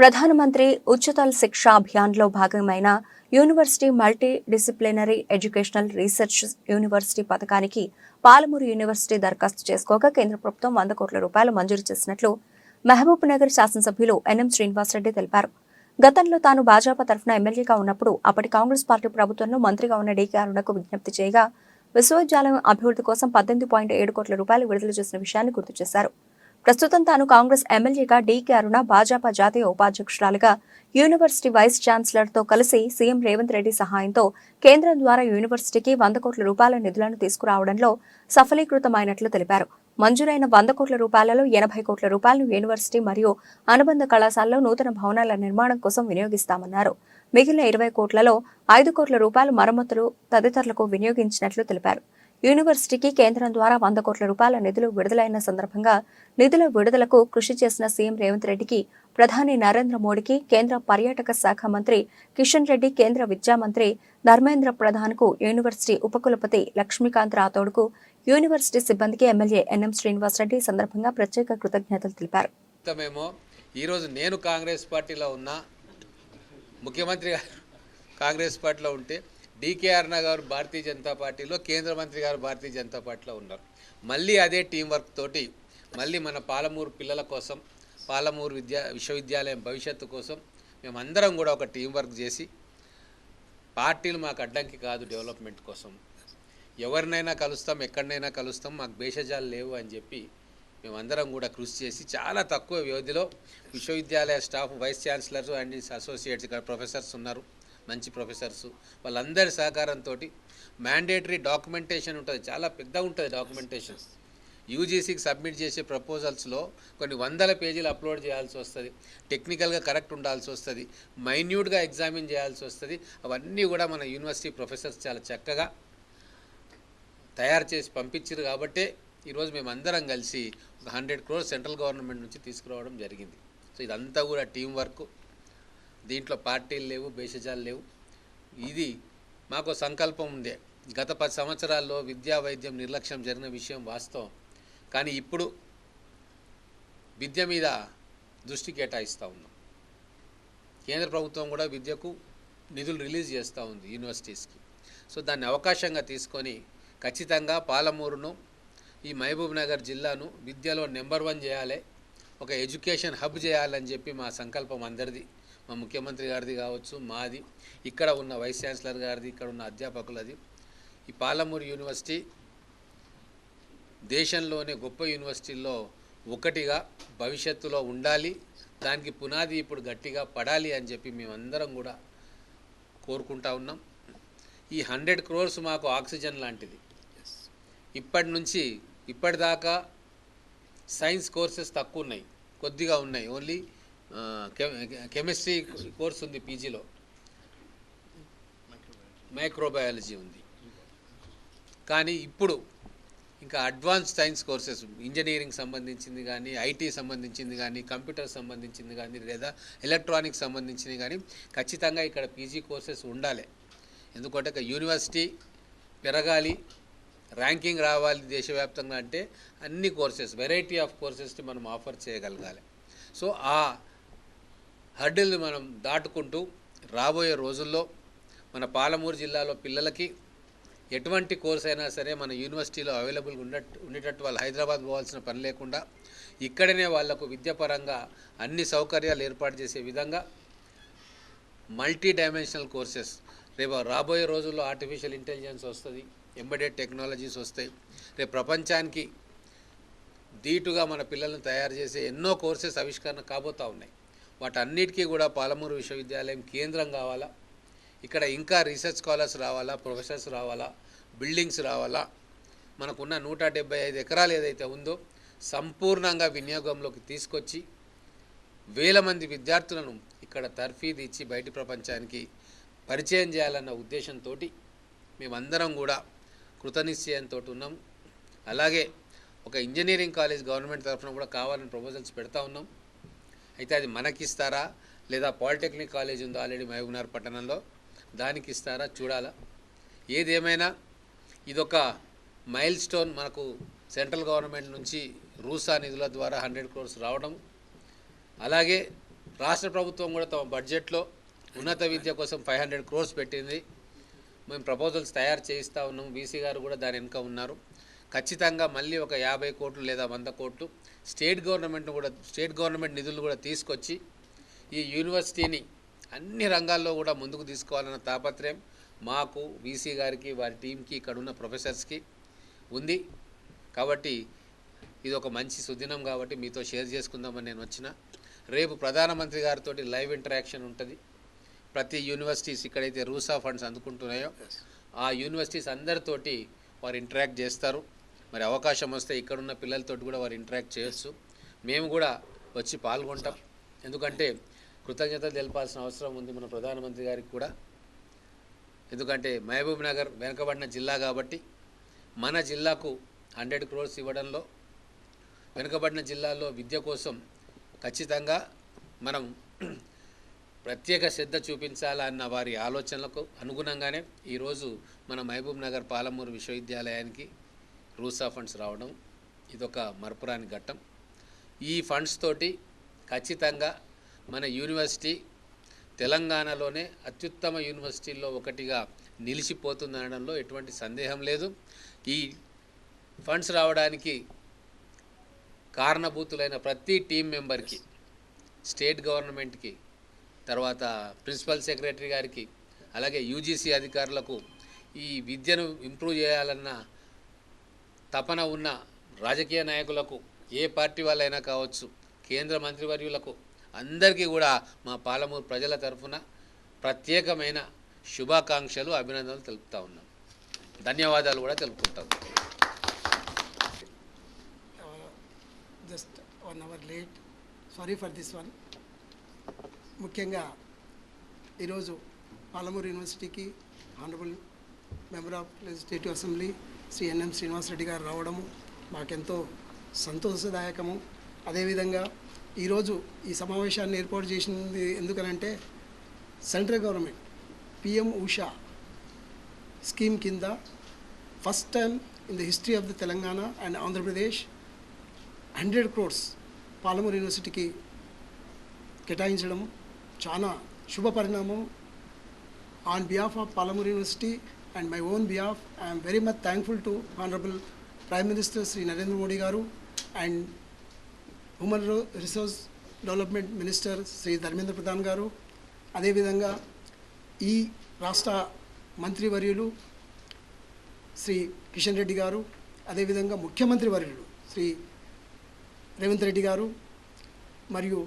ప్రధానమంత్రి ఉच्चతల్ శిక్షా అభియాన్లో భాగమైన university multidisciplinary educational research university పథకానికి పాలమూరు యూనివర్సిటీ దరఖాస్తు చేసుకోగా కేంద్ర ప్రభుత్వం వంద కోట్ల రూపాయలు మంజూరు చేసినట్లు మహబూబ్ నగర్ శాసనసభ్యులు ఎన్ఎం శ్రీనివాసరెడ్డి తెలిపారు. గతంలో తాను భాజపా తరఫున ఎమ్మెల్యేగా ఉన్నప్పుడు అప్పటి కాంగ్రెస్ పార్టీ ప్రభుత్వంలో మంత్రిగా ఉన్న డీకే అరుణకు విజ్ఞప్తి చేయగా విశ్వవిద్యాలయం అభివృద్ధి కోసం పద్దెనిమిది పాయింట్ ఏడు కోట్ల రూపాయలు విడుదల చేసిన విషయాన్ని గుర్తు చేశారు. ప్రస్తుతం తాను కాంగ్రెస్ ఎమ్మెల్యేగా డీకే అరుణ భాజపా జాతీయ ఉపాధ్యక్షురాలుగా యూనివర్సిటీ వైస్ ఛాన్సలర్తో కలిసి సీఎం రేవంత్ రెడ్డి సహాయంతో కేంద్రం ద్వారా యూనివర్సిటీకి వంద కోట్ల రూపాయల నిధులను తీసుకురావడంలో సఫలీకృతమైనట్లు తెలిపారు. మంజూరైన వంద కోట్ల రూపాయలలో ఎనభై కోట్ల రూపాయలను యూనివర్సిటీ మరియు అనుబంధ కళాశాలలో నూతన భవనాల నిర్మాణం కోసం వినియోగిస్తామన్నారు. మిగిలిన ఇరవై కోట్లలో ఐదు కోట్ల రూపాయలు మరమ్మతులు తదితరులకు వినియోగించినట్లు తెలిపారు. యూనివర్సిటీకి కేంద్రం ద్వారా వంద కోట్ల రూపాయల నిధులు విడుదలైన సందర్భంగా నిధుల విడుదలకు కృషి చేసిన సీఎం రేవంత్ రెడ్డికి ప్రధాని నరేంద్ర మోడీకి కేంద్ర పర్యాటక శాఖ మంత్రి కిషన్ రెడ్డి కేంద్ర విద్యా మంత్రి ధర్మేంద్ర ప్రధాన్కు యూనివర్సిటీ ఉపకులపతి లక్ష్మీకాంత్ రాథోడ్కు యూనివర్సిటీ సిబ్బందికి ఎమ్మెల్యే ఎన్ఎం శ్రీనివాసరెడ్డి సందర్భంగా ప్రత్యేక కృతజ్ఞతలు తెలిపారు. ఈరోజు నేను కాంగ్రెస్ పార్టీలో ఉన్నా ముఖ్యమంత్రి గారు కాంగ్రెస్ పార్టీలో ఉంటే డికేఆర్ అరుణ గారు భారతీయ జనతా పార్టీలో కేంద్ర మంత్రి గారు భారతీయ జనతా పార్టీలో ఉన్నారు. మళ్ళీ అదే టీం వర్క్ తోటి మళ్ళీ మన పాలమూరు పిల్లల కోసం పాలమూరు విద్యా విశ్వవిద్యాలయం భవిష్యత్తు కోసం మేమందరం కూడా ఒక టీం వర్క్ చేసి పార్టీలు మాకు అడ్డంకి కాదు డెవలప్మెంట్ కోసం. ఎవరినైనా కలుస్తాం ఎక్కడనైనా కలుస్తాం మాకు భేషజాలు లేవు అని చెప్పి మేమందరం కూడా కృషి చేసి చాలా తక్కువ వ్యవధిలో విశ్వవిద్యాలయ staff vice chancellors and associates ఇక్కడ ప్రొఫెసర్స్ ఉన్నారు. మంచి ప్రొఫెసర్స్. వాళ్ళందరి సహకారంతో మ్యాండేటరీ డాక్యుమెంటేషన్ ఉంటుంది. చాలా పెద్ద ఉంటుంది డాక్యుమెంటేషన్. యూజీసీకి సబ్మిట్ చేసే ప్రపోజల్స్లో కొన్ని వందల పేజీలు అప్లోడ్ చేయాల్సి వస్తుంది. టెక్నికల్గా కరెక్ట్ ఉండాల్సి వస్తుంది. మైన్యూట్గా ఎగ్జామిన్ చేయాల్సి వస్తుంది. అవన్నీ కూడా మన యూనివర్సిటీ ప్రొఫెసర్స్ చాలా చక్కగా తయారు చేసి పంపించారు కాబట్టే ఈరోజు మేము అందరం కలిసి ఒక హండ్రెడ్ క్రోర్స్ సెంట్రల్ గవర్నమెంట్ నుంచి తీసుకురావడం జరిగింది. సో ఇదంతా కూడా టీం వర్క్ దీంట్లో పార్టీలు లేవు భేషజాలు లేవు. ఇది మాకు సంకల్పం ఉందే. గత పది సంవత్సరాల్లో విద్యా వైద్యం నిర్లక్ష్యం జరిగిన విషయం వాస్తవం. కానీ ఇప్పుడు విద్య మీద దృష్టి కేటాయిస్తూ ఉన్నాం. కేంద్ర ప్రభుత్వం కూడా విద్యకు నిధులు రిలీజ్ చేస్తూ ఉంది యూనివర్సిటీస్కి. సో దాన్ని అవకాశంగా తీసుకొని ఖచ్చితంగా పాలమూరును ఈ మహబూబ్ నగర్ జిల్లాను విద్యలో నెంబర్ వన్ చేయాలి ఒక ఎడ్యుకేషన్ హబ్ చేయాలని చెప్పి మా సంకల్పం అందరిది. మా ముఖ్యమంత్రి గారిది కావచ్చు మాది. ఇక్కడ ఉన్న వైస్ ఛాన్సలర్ గారిది ఇక్కడ ఉన్న అధ్యాపకులది. ఈ పాలమూరు యూనివర్సిటీ దేశంలోనే గొప్ప యూనివర్సిటీల్లో ఒకటిగా భవిష్యత్తులో ఉండాలి దానికి పునాది ఇప్పుడు గట్టిగా పడాలి అని చెప్పి మేమందరం కూడా కోరుకుంటా ఉన్నాం. ఈ హండ్రెడ్ క్రోర్స్ మాకు ఆక్సిజన్ లాంటిది. ఇప్పటి నుంచి ఇప్పటిదాకా సైన్స్ కోర్సెస్ తక్కువ ఉన్నాయి కొద్దిగా ఉన్నాయి. ఓన్లీ కెమిస్ట్రీ కోర్స్ ఉంది పీజీలో మైక్రోబయాలజీ ఉంది. కానీ ఇప్పుడు ఇంకా అడ్వాన్స్ సైన్స్ కోర్సెస్ ఇంజనీరింగ్ సంబంధించింది కానీ ఐటీ సంబంధించింది కానీ కంప్యూటర్ సంబంధించింది కానీ లేదా ఎలక్ట్రానిక్ సంబంధించింది కానీ ఖచ్చితంగా ఇక్కడ పీజీ కోర్సెస్ ఉండాలి. ఎందుకంటే ఒక యూనివర్సిటీ పెరగాలి ర్యాంకింగ్ రావాలి దేశవ్యాప్తంగా అంటే అన్ని కోర్సెస్ వెరైటీ ఆఫ్ కోర్సెస్ని మనం ఆఫర్ చేయగలగాలి. సో ఆ హర్డిల్ని మనం దాటుకుంటూ రాబోయే రోజుల్లో మన పాలమూరు జిల్లాలో పిల్లలకి ఎటువంటి కోర్స్ అయినా సరే మన యూనివర్సిటీలో అవైలబుల్గా ఉన్నట్టు ఉండేటట్టు వాళ్ళు హైదరాబాద్ పోవాల్సిన పని లేకుండా ఇక్కడనే వాళ్ళకు విద్యాపరంగా అన్ని సౌకర్యాలు ఏర్పాటు చేసే విధంగా మల్టీ డైమెన్షనల్ కోర్సెస్. రేపు రాబోయే రోజుల్లో ఆర్టిఫిషియల్ ఇంటెలిజెన్స్ వస్తుంది ఎంబెడెడ్ టెక్నాలజీస్ వస్తాయి. రేపు ప్రపంచానికి ధీటుగా మన పిల్లల్ని తయారు చేసే ఎన్నో కోర్సెస్ ఆవిష్కరణ కాబోతూ ఉన్నాయి. వాటన్నిటికీ కూడా పాలమూరు విశ్వవిద్యాలయం కేంద్రం కావాలా? ఇక్కడ ఇంకా రీసెర్చ్ స్కాలర్స్ రావాలా? ప్రొఫెసర్స్ రావాలా? బిల్డింగ్స్ రావాలా? మనకున్న నూట డెబ్బై ఐదు ఎకరాలు ఏదైతే ఉందో సంపూర్ణంగా వినియోగంలోకి తీసుకొచ్చి వేల మంది విద్యార్థులను ఇక్కడ తర్ఫీది ఇచ్చి బయటి ప్రపంచానికి పరిచయం చేయాలన్న ఉద్దేశంతో మేమందరం కూడా కృతనిశ్చయంతో ఉన్నాం. అలాగే ఒక ఇంజనీరింగ్ కాలేజ్ గవర్నమెంట్ తరఫున కూడా కావాలని ప్రపోజల్స్ పెడతా ఉన్నాం. అయితే అది మనకిస్తారా? లేదా పాలిటెక్నిక్ కాలేజ్ ఉందో ఆల్రెడీ మహబూబ్నగర్ పట్టణంలో? దానికి ఇస్తారా చూడాలా. ఏదేమైనా ఇదొక మైల్ స్టోన్ మనకు సెంట్రల్ గవర్నమెంట్ నుంచి రూసా నిధుల ద్వారా హండ్రెడ్ క్రోర్స్ రావడం. అలాగే రాష్ట్ర ప్రభుత్వం కూడా తమ బడ్జెట్లో ఉన్నత విద్య కోసం ఫైవ్ హండ్రెడ్ క్రోర్స్ పెట్టింది. మేము ప్రపోజల్స్ తయారు చేయిస్తూ ఉన్నాం. బీసీ గారు కూడా దాని వెనుక ఉన్నారు. ఖచ్చితంగా మళ్ళీ ఒక యాభై కోట్లు లేదా వంద కోట్లు స్టేట్ గవర్నమెంట్ కూడా స్టేట్ గవర్నమెంట్ నిధులు కూడా తీసుకొచ్చి ఈ యూనివర్సిటీని అన్ని రంగాల్లో కూడా ముందుకు తీసుకోవాలన్న తాపత్రయం మాకు వీసీ గారికి వారి టీంకి ఇక్కడ ఉన్న ప్రొఫెసర్స్కి ఉంది. కాబట్టి ఇది ఒక మంచి సుదినం కాబట్టి మీతో షేర్ చేసుకుందామని నేను వచ్చిన. రేపు ప్రధానమంత్రి గారితో లైవ్ ఇంటరాక్షన్ ఉంటుంది. ప్రతి యూనివర్సిటీస్ ఇక్కడైతే రూసా ఫండ్స్ అందుకుంటున్నాయో ఆ యూనివర్సిటీస్ అందరితోటి వారు ఇంటరాక్ట్ చేస్తారు. మరి అవకాశం వస్తే ఇక్కడున్న పిల్లలతోటి కూడా వారు ఇంటరాక్ట్ చేయొచ్చు. మేము కూడా వచ్చి పాల్గొంటాం. ఎందుకంటే కృతజ్ఞతలు తెలపాల్సిన అవసరం ఉంది మన ప్రధానమంత్రి గారికి కూడా. ఎందుకంటే మహబూబ్ నగర్ వెనుకబడిన జిల్లా కాబట్టి మన జిల్లాకు హండ్రెడ్ క్రోర్స్ ఇవ్వడంలో వెనుకబడిన జిల్లాల్లో విద్య కోసం ఖచ్చితంగా మనం ప్రత్యేక శ్రద్ధ చూపించాలన్న వారి ఆలోచనలకు అనుగుణంగానే ఈరోజు మన మహబూబ్ నగర్ పాలమూరు విశ్వవిద్యాలయానికి రూసా ఫండ్స్ రావడం ఇదొక మరపురాని ఘట్టం. ఈ ఫండ్స్ తోటి ఖచ్చితంగా మన యూనివర్సిటీ తెలంగాణలోనే అత్యుత్తమ యూనివర్సిటీల్లో ఒకటిగా నిలిచిపోతుందనడంలో ఎటువంటి సందేహం లేదు. ఈ ఫండ్స్ రావడానికి కారణభూతులైన ప్రతి టీం మెంబర్కి స్టేట్ గవర్నమెంట్కి తర్వాత ప్రిన్సిపల్ సెక్రటరీ గారికి అలాగే యూజీసీ అధికారులకు ఈ విద్యను ఇంప్రూవ్ చేయాలన్న తపన ఉన్న రాజకీయ నాయకులకు ఏ పార్టీ వాళ్ళైనా కావచ్చు కేంద్ర మంత్రివర్యులకు అందరికీ కూడా మా పాలమూరు ప్రజల తరఫున ప్రత్యేకమైన శుభాకాంక్షలు అభినందనలు తెలుపుతా ఉన్నాం. ధన్యవాదాలు కూడా తెలుపుకుంటాం. Just one hour late. Sorry for this one ముఖ్యంగా ఈరోజు పాలమూరు యూనివర్సిటీకి honourable member of legislative assembly Shri NM Srinivasa Reddy గారు రావడము మాకెంతో సంతోషదాయకము. అదేవిధంగా ఈరోజు ఈ సమావేశాన్ని ఏర్పాటు చేసింది ఎందుకనంటే central government PM Usha scheme కింద first time in the history of the Telangana and Andhra Pradesh hundred crores Palamuru యూనివర్సిటీకి కేటాయించడం చాలా శుభ పరిణామం on behalf of Palamuru university and my own behalf I'm very much thankful to honourable prime minister Shri Narendra Modi గారు and human resource development minister Shri Dharmendra Pradhan గారు అదేవిధంగా ఈ రాష్ట్ర మంత్రివర్యులు శ్రీ కిషన్ రెడ్డి గారు అదేవిధంగా ముఖ్యమంత్రి వర్యులు శ్రీ రేవంత్ రెడ్డి గారు మరియు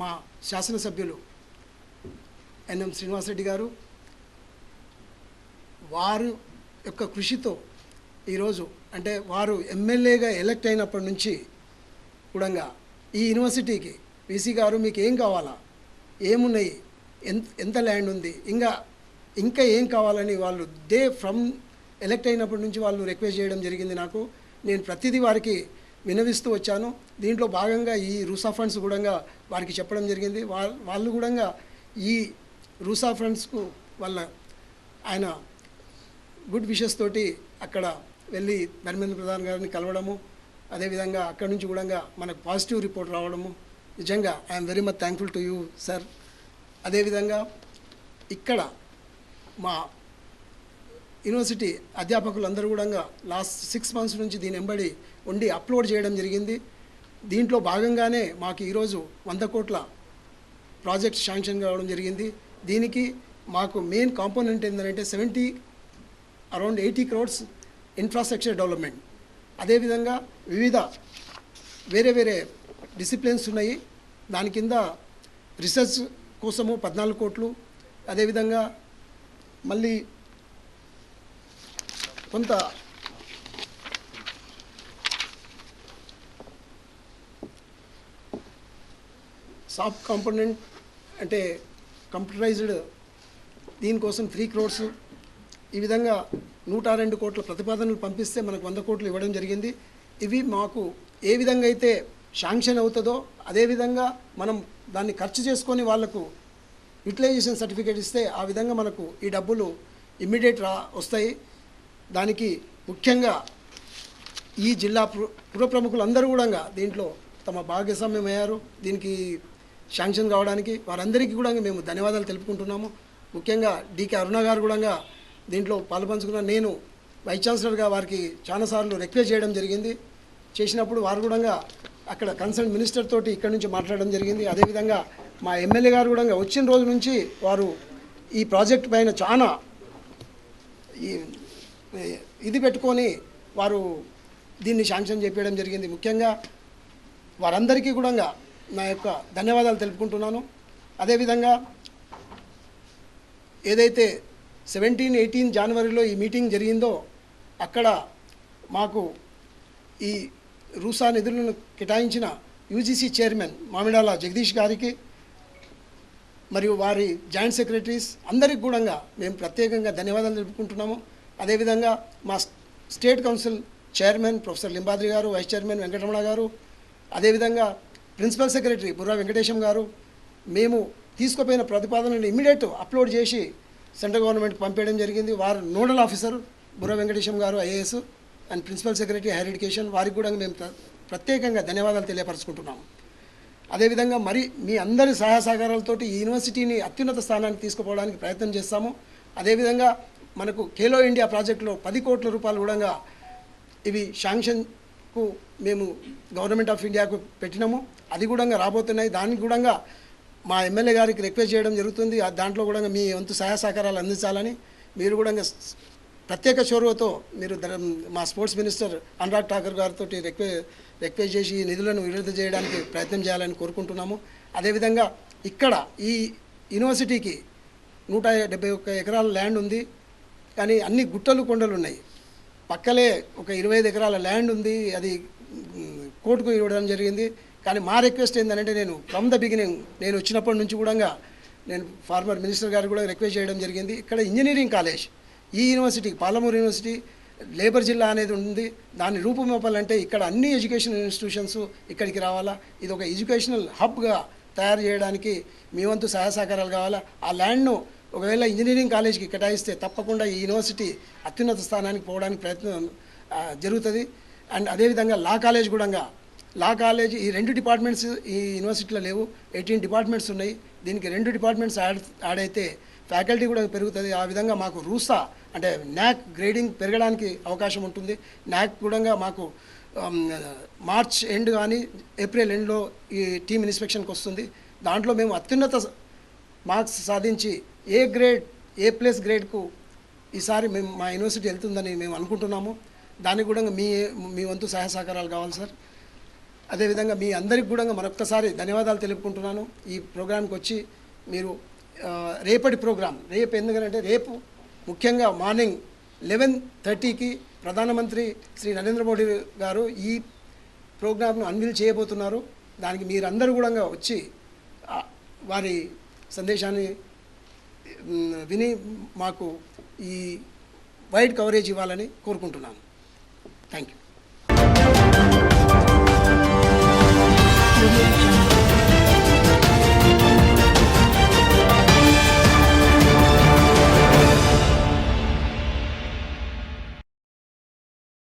మా శాసనసభ్యులు ఎన్ఎం శ్రీనివాసరెడ్డి గారు వారు యొక్క కృషితో ఈరోజు అంటే వారు ఎమ్మెల్యేగా ఎలక్ట్ అయినప్పటి నుంచి కూడా ఈ యూనివర్సిటీకి వీసీ గారు మీకు ఏం కావాలా? ఏమున్నాయి? ఎంత ఎంత ల్యాండ్ ఉంది? ఇంకా ఇంకా ఏం కావాలని వాళ్ళు డే ఫ్రమ్ ఎలక్ట్ అయినప్పటి నుంచి వాళ్ళు రిక్వెస్ట్ చేయడం జరిగింది నాకు. నేను ప్రతిదీ వారికి వినవిస్తూ వచ్చాను. దీంట్లో భాగంగా ఈ రూసా ఫండ్స్ కూడా వారికి చెప్పడం జరిగింది. వాళ్ళు కూడా ఈ రూసా ఫండ్స్కు వాళ్ళ ఆయన గుడ్ విషెస్ తోటి అక్కడ వెళ్ళి ధర్మేంద్ర ప్రధాన్ గారిని కలవడము అదేవిధంగా అక్కడి నుంచి కూడా మనకు పాజిటివ్ రిపోర్ట్ రావడము. నిజంగా I'm very much thankful to you sir అదేవిధంగా ఇక్కడ మా యూనివర్సిటీ అధ్యాపకులందరూ కూడా లాస్ట్ సిక్స్ మంత్స్ నుంచి దీని వెంబడి ఉండి అప్లోడ్ చేయడం జరిగింది. దీంట్లో భాగంగానే మాకు ఈరోజు వంద కోట్ల ప్రాజెక్ట్ శాంక్షన్ కావడం జరిగింది. దీనికి మాకు మెయిన్ కాంపోనెంట్ ఏంటంటే seventy around eighty crores infrastructure development అదేవిధంగా వివిధ వేరే వేరే డిసిప్లిన్స్ ఉన్నాయి. దాని కింద రీసెర్చ్ కోసము పద్నాలుగు కోట్లు. అదేవిధంగా మళ్ళీ కొంత సాఫ్ట్ కాంపోనెంట్ అంటే కంప్యూటరైజ్డ్ దీనికోసం త్రీ క్రోడ్స్ ఈ విధంగా నూట రెండు కోట్ల ప్రతిపాదనలు పంపిస్తే మనకు వంద కోట్లు ఇవ్వడం జరిగింది. ఇవి మాకు ఏ విధంగా అయితే శాంక్షన్ అవుతుందో అదేవిధంగా మనం దాన్ని ఖర్చు చేసుకొని వాళ్ళకు యూటిలైజేషన్ సర్టిఫికేట్ ఇస్తే ఆ విధంగా మనకు ఈ డబ్బులు ఇమ్మీడియట్ రా వస్తాయి. దానికి ముఖ్యంగా ఈ జిల్లా పుర ప్రముఖులందరూ కూడా దీంట్లో తమ భాగస్వామ్యం అయ్యారు. దీనికి శాంక్షన్ కావడానికి వారందరికీ కూడా మేము ధన్యవాదాలు తెలుపుకుంటున్నాము. ముఖ్యంగా డికే అరుణ గారు కూడా దీంట్లో పాలుపంచుకున్న నేను వైస్ ఛాన్సలర్గా వారికి చాలాసార్లు రిక్వెస్ట్ చేయడం జరిగింది. చేసినప్పుడు వారు కూడా అక్కడ కన్సర్న్ మినిస్టర్ తోటి ఇక్కడ నుంచి మాట్లాడడం జరిగింది. అదేవిధంగా మా ఎమ్మెల్యే గారు కూడా వచ్చిన రోజు నుంచి వారు ఈ ప్రాజెక్ట్ పైన చాలా ఈ ఇది పెట్టుకొని వారు దీన్ని శాంక్షన్ చేపించడం జరిగింది. ముఖ్యంగా వారందరికీ కూడా నా యొక్క ధన్యవాదాలు తెలుపుకుంటున్నాను. అదేవిధంగా ఏదైతే సెవెంటీన్ ఎయిటీన్ జనవరిలో ఈ మీటింగ్ జరిగిందో అక్కడ మాకు ఈ రూసా నిధులను కేటాయించిన యూజీసీ చైర్మన్ మామిడాల జగదీష్ గారికి మరియు వారి జాయింట్ సెక్రటరీస్ అందరికి కూడా మేము ప్రత్యేకంగా ధన్యవాదాలు తెలుపుకుంటున్నాము. అదేవిధంగా మా state council chairman professor Limbadri గారు వైస్ చైర్మన్ వెంకటరమణ గారు అదేవిధంగా ప్రిన్సిపల్ సెక్రటరీ బుర్రా వెంకటేశం గారు మేము తీసుకుపోయిన ప్రతిపాదనను ఇమ్మీడియట్ అప్లోడ్ చేసి సెంట్రల్ గవర్నమెంట్ పంపేయడం జరిగింది. వారు నోడల్ ఆఫీసర్ బుర్ర వెంకటేశం గారు IAS and principal secretary higher education వారికి కూడా మేము ప్ర- ప్రత్యేకంగా ధన్యవాదాలు తెలియపరచుకుంటున్నాము. అదేవిధంగా మరి మీ అందరి సహాయ సహకారాలతోటి ఈ యూనివర్సిటీని అత్యున్నత స్థానానికి తీసుకుపోవడానికి ప్రయత్నం చేస్తాము. అదేవిధంగా మనకు ఖేలో ఇండియా ప్రాజెక్టులో పది కోట్ల రూపాయలు కూడా ఇవి శాంక్షన్కు మేము గవర్నమెంట్ ఆఫ్ ఇండియాకు పెట్టినాము. అది కూడా రాబోతున్నాయి. దానికి కూడా మా ఎమ్మెల్యే గారికి రిక్వెస్ట్ చేయడం జరుగుతుంది. దాంట్లో కూడా మీ వంతు సహాయ సహకారాలు అందించాలని మీరు కూడా ప్రత్యేక చొరవతో మీరు మా స్పోర్ట్స్ మినిస్టర్ అనురాగ్ ఠాకర్ గారితో రిక్వె రిక్వెస్ట్ చేసి ఈ నిధులను విడుదల చేయడానికి ప్రయత్నం చేయాలని కోరుకుంటున్నాము. అదేవిధంగా ఇక్కడ ఈ యూనివర్సిటీకి నూట డెబ్బై ఒక్క ఎకరాల ల్యాండ్ ఉంది. కానీ అన్ని గుట్టలు కొండలు ఉన్నాయి. పక్కలే ఒక ఇరవై ఐదు ఎకరాల ల్యాండ్ ఉంది. అది కోర్టుకు ఇవ్వడం జరిగింది. కానీ మా రిక్వెస్ట్ ఏంటంటే నేను ఫ్రమ్ ద బిగినింగ్ నేను వచ్చినప్పటి నుంచి కూడా నేను ఫార్మర్ మినిస్టర్ గారు కూడా రిక్వెస్ట్ చేయడం జరిగింది. ఇక్కడ ఇంజనీరింగ్ కాలేజ్ ఈ యూనివర్సిటీ పాలమూరు యూనివర్సిటీ లేబర్ జిల్లా అనేది ఉంది. దాన్ని రూపుమాపాలంటే ఇక్కడ అన్ని ఎడ్యుకేషన్ ఇన్స్టిట్యూషన్స్ ఇక్కడికి రావాలా? ఇది ఒక ఎడ్యుకేషనల్ హబ్గా తయారు చేయడానికి మీ వంతు సహాయ సహకారాలు కావాలా? ఆ ల్యాండ్ను ఒకవేళ ఇంజనీరింగ్ కాలేజ్కి కేటాయిస్తే తప్పకుండా ఈ యూనివర్సిటీ అత్యున్నత స్థానానికి పోవడానికి ప్రయత్నం జరుగుతుంది. అండ్ అదేవిధంగా లా కాలేజ్ కూడా లా కాలేజ్ ఈ రెండు డిపార్ట్మెంట్స్ ఈ యూనివర్సిటీలో లేవు. ఎయిటీన్ డిపార్ట్మెంట్స్ ఉన్నాయి. దీనికి రెండు డిపార్ట్మెంట్స్ యాడ్ యాడ్ అయితే ఫ్యాకల్టీ కూడా పెరుగుతుంది. ఆ విధంగా మాకు రూసా అంటే న్యాక్ గ్రేడింగ్ పెరగడానికి అవకాశం ఉంటుంది. న్యాక్ కూడా మాకు మార్చ్ ఎండ్ కానీ ఏప్రిల్ ఎండ్లో ఈ టీమ్ ఇన్స్పెక్షన్కి వస్తుంది. దాంట్లో మేము అత్యున్నత మార్క్స్ సాధించి ఏ గ్రేడ్ ఏ ప్లస్ గ్రేడ్కు ఈసారి మేము మా యూనివర్సిటీ వెళ్తుందని మేము అనుకుంటున్నాము. దానికి కూడా మీ మీ వంతు సహాయ సహకారాలు కావాలి సార్. అదేవిధంగా మీ అందరికి కూడా మరొక్కసారి ధన్యవాదాలు తెలుపుకుంటున్నాను. ఈ ప్రోగ్రాంకి వచ్చి మీరు రేపటి ప్రోగ్రాం రేపు ఎందుకంటే రేపు ముఖ్యంగా మార్నింగ్ లెవెన్ థర్టీకి ప్రధానమంత్రి శ్రీ నరేంద్ర మోడీ గారు ఈ ప్రోగ్రామ్ను అన్విల్ చేయబోతున్నారు. దానికి మీరందరూ కూడా వచ్చి వారి సందేశాన్ని విని మాకు ఈ వైడ్ కవరేజ్ ఇవ్వాలని కోరుకుంటున్నాను. Thank you